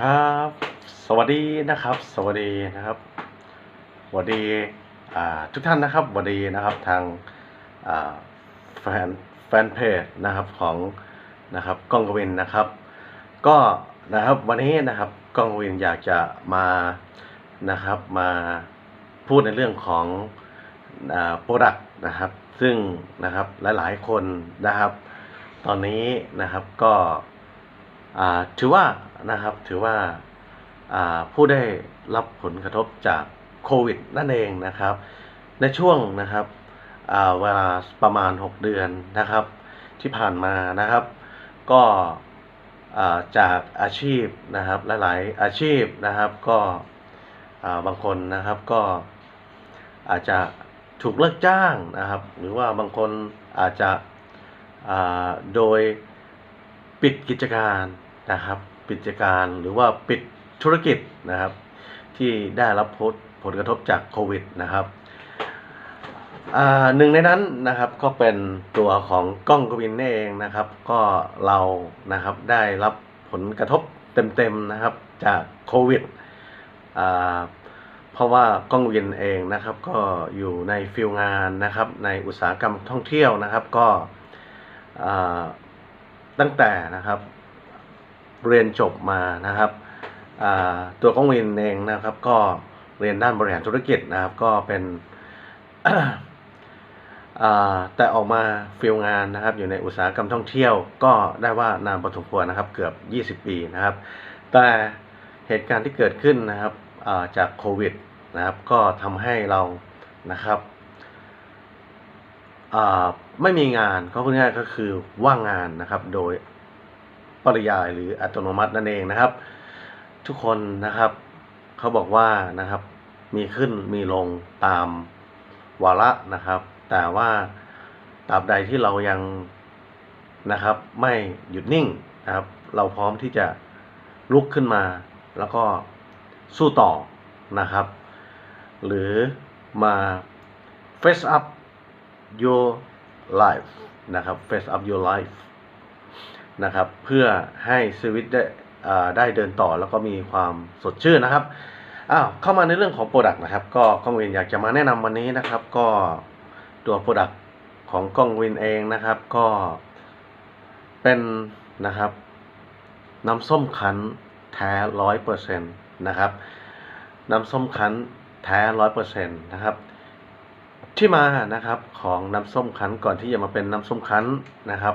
ครับ สวัสดีนะครับ สวัสดีนะครับสวัสดีทุกท่านนะครับสวัสดีนะครับทางแฟนแฟนเพจนะครับของนะครับกล้องกวินนะครับ ก็นะครับวันนี้นะครับกล้องกวินอยากจะมานะครับมาพูดในเรื่องของโปรดักต์นะครับ ซึ่งนะครับหลายๆคนนะครับ ตอนนี้นะครับก็ ถือว่านะครับถือว่าผู้ได้รับผลกระทบจากโควิดนั่นเองนะครับ ในช่วงนะครับเวลาประมาณ 6 เดือนนะครับ ที่ผ่านมานะครับ ก็จากอาชีพนะครับหลายๆอาชีพนะครับก็บางคนนะครับก็อาจจะถูกเลิกจ้างนะครับ หรือว่าบางคนอาจจะโดยปิดกิจการ นะครับ ปิดกิจการหรือว่าปิดธุรกิจนะครับ ที่ได้รับผลผลกระทบจากโควิดนะครับหนึ่งในนั้นนะครับก็เป็นตัวของกล้องกวินเองนะครับ ก็เรานะครับได้รับผลกระทบเต็มๆนะครับจากโควิดเพราะว่ากล้องวินเองนะครับ ก็อยู่ในฟิลงานนะครับ ในอุตสาหกรรมท่องเที่ยวนะครับ ก็ตั้งแต่นะครับ เรียนจบมานะครับตัวของวินเองนะครับ ก็เรียนด้านบริหารธุรกิจนะครับ ก็เป็นแต่ออกมาฟิลงานนะครับ อยู่ในอุตสาหกรรมท่องเที่ยว ก็ได้ว่านานพอสมควรนะครับ เกือบ 20 ปีนะครับ แต่เหตุการณ์ที่เกิดขึ้นนะครับาจากโควิดนะครับ ก็ทำให้เรานะครับไม่มีงานก็พูดง่ายก็คือว่างงานนะครับ โดย ปริยายหรืออัตโนมัตินั่นเองนะครับ ทุกคนนะครับเขาบอกว่านะครับมีขึ้นมีลงตามวาระนะครับ แต่ว่าตราบใดที่เรายังนะครับ ไม่หยุดนิ่งนะครับ เราพร้อมที่จะลุกขึ้นมา แล้วก็สู้ต่อนะครับ หรือมา face up your life นะครับ face up your life นะครับ เพื่อให้ชีวิตได้ได้เดินต่อแล้วก็มีความสดชื่นนะครับอ้าวเข้ามาในเรื่องของ Product นะครับ ก็กล้องวินอยากจะมาแนะนำวันนี้นะครับ ก็ตัว Product ของกล้องวินเองนะครับ ก็เป็นนะครับน้ำส้มคั้นแท้ร้อยเปอร์เซ็นต์นะครับน้ำส้มคั้นแท้ร้อยเปอร์เซ็นต์นะครับ ที่มานะครับของน้ำส้มคั้นก่อนที่จะมาเป็นน้ำส้มคั้นนะครับ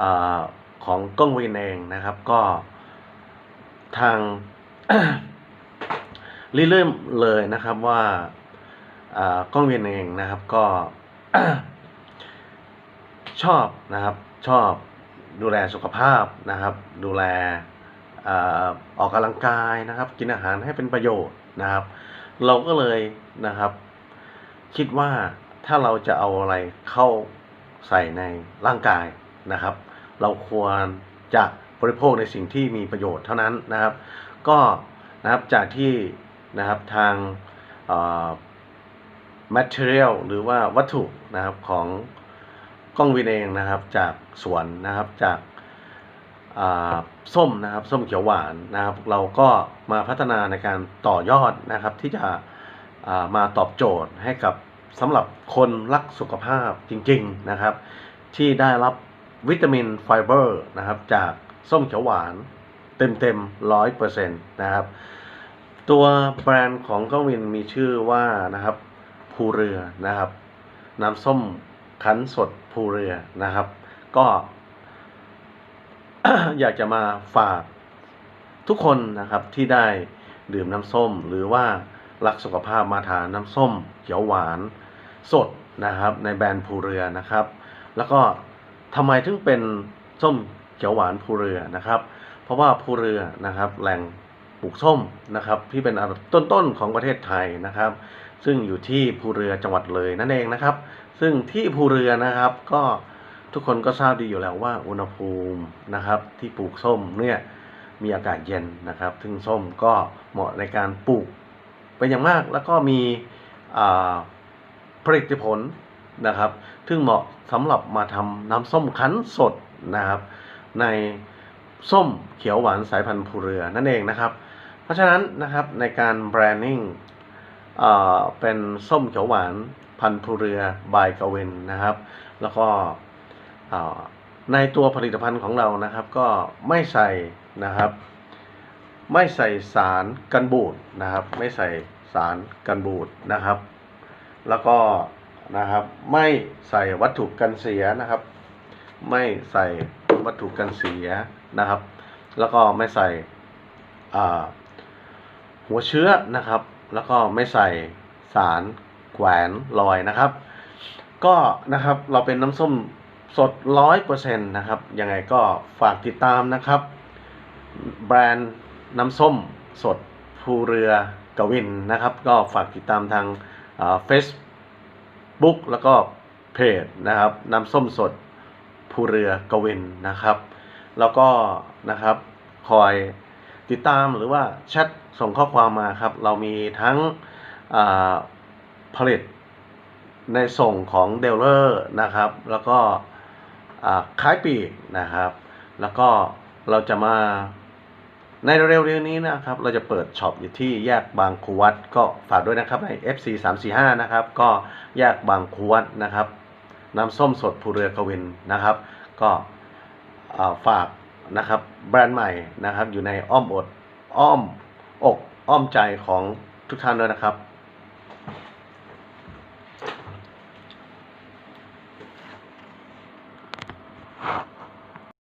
อา ของกล้องวินเองนะครับ ก็ทางเริ่มเลยนะครับว่ากล้องวินเองนะครับก็ชอบนะครับชอบดูแลสุขภาพนะครับ ดูแลอออกกำลังกายนะครับ กินอาหารให้เป็นประโยชน์นะครับ เราก็เลยนะครับ คิดว่าถ้าเราจะเอาอะไรเข้าใส่ในร่างกายนะครับ เราควรจะบริโภคในสิ่งที่มีประโยชน์เท่านั้นนะครับ ก็นะครับจากที่นะครับทาง material หรือว่าวัตถุนะครับของกล้องวินเองนะครับจากสวนนะครับจากาส้มนะครับส้มเขียวหวานนะครับ เราก็มาพัฒนาในการต่อยอดนะครับ ที่จะามาตอบโจทย์ให้กับสำหรับคนรักสุขภาพจริง ๆนะครับ ที่ได้รับ วิตามินไฟเบอร์นะครับจากส้มเขียวหวานเต็มๆร้อยเปอร์เซ็นต์นะครับ ตัวแบรนด์ของก้องวินมีชื่อว่านะครับภูเรือนะครับ น้ำส้มคั้นสดภูเรือนะครับ ก็อยากจะมาฝากทุกคนนะครับที่ได้ดื่มน้ำส้ม หรือว่ารักสุขภาพมาทานน้ำส้มเขียวหวานสดนะครับ ในแบรนด์ภูเรือนะครับ แล้วก็ ทำไมถึงเป็นส้มเขียวหวานภูเรือนะครับ เพราะว่าภูเรือนะครับแหล่งปลูกส้มนะครับที่เป็นอันดับต้นๆของประเทศไทยนะครับ ซึ่งอยู่ที่ภูเรือจังหวัดเลยนั่นเองนะครับ ซึ่งที่ภูเรือนะครับก็ทุกคนก็ทราบดีอยู่แล้วว่าอุณหภูมินะครับที่ปลูกส้มเนี่ยมีอากาศเย็นนะครับ ซึ่งส้มก็เหมาะในการปลูกเป็นอย่างมากแล้วก็มีผลิตผล นะครับ ซึ่งเหมาะสำหรับมาทำน้ำส้มคั้นสดนะครับ ในส้มเขียวหวานสายพันธุ์ภูเรือนั่นเองนะครับ เพราะฉะนั้นนะครับในการแบรนดิ้งเป็นส้มเขียวหวานพันธุ์ภูเรือบายกวินนะครับ แล้วก็ในตัวผลิตภัณฑ์ของเรานะครับ ก็ไม่ใส่นะครับ ไม่ใส่สารกันบูดนะครับ ไม่ใส่สารกันบูดนะครับ แล้วก็ นะครับ ไม่ใส่วัตถุกันเสียนะครับ ไม่ใส่วัตถุกันเสียนะครับ แล้วก็ไม่ใส่หัวเชื้อนะครับ แล้วก็ไม่ใส่สารแขวนลอยนะครับ ก็นะครับเราเป็นน้ำส้มสดร้อยเปอร์เซ็นต์นะครับ ยังไงก็ฝากติดตามนะครับ แบรนด์น้ำส้มสดภูเรือกวินนะครับ ก็ฝากติดตามทางเฟซ บุ๊กแล้วก็เพจนะครับน้ำส้มสดภูเรือกวินนะครับ แล้วก็นะครับคอยติดตามหรือว่าแชทส่งข้อความมาครับ เรามีทั้งผลิตในส่งของเดลเลอร์นะครับ แล้วก็ขายปีกนะครับ แล้วก็เราจะมา ในเร็วๆนี้นะครับ เราจะเปิดช็อปอยู่ที่แยกบางคูวัด ก็ฝากด้วยนะครับใน FC 345นะครับ ก็แยกบางคูวัดนะครับน้ำส้มสดภูเรือกวินนะครับ ก็ฝากนะครับแบรนด์ใหม่นะครับ อยู่ในอ้อมอดอ้อมอกอ้อมใจของทุกท่านด้วยนะครับ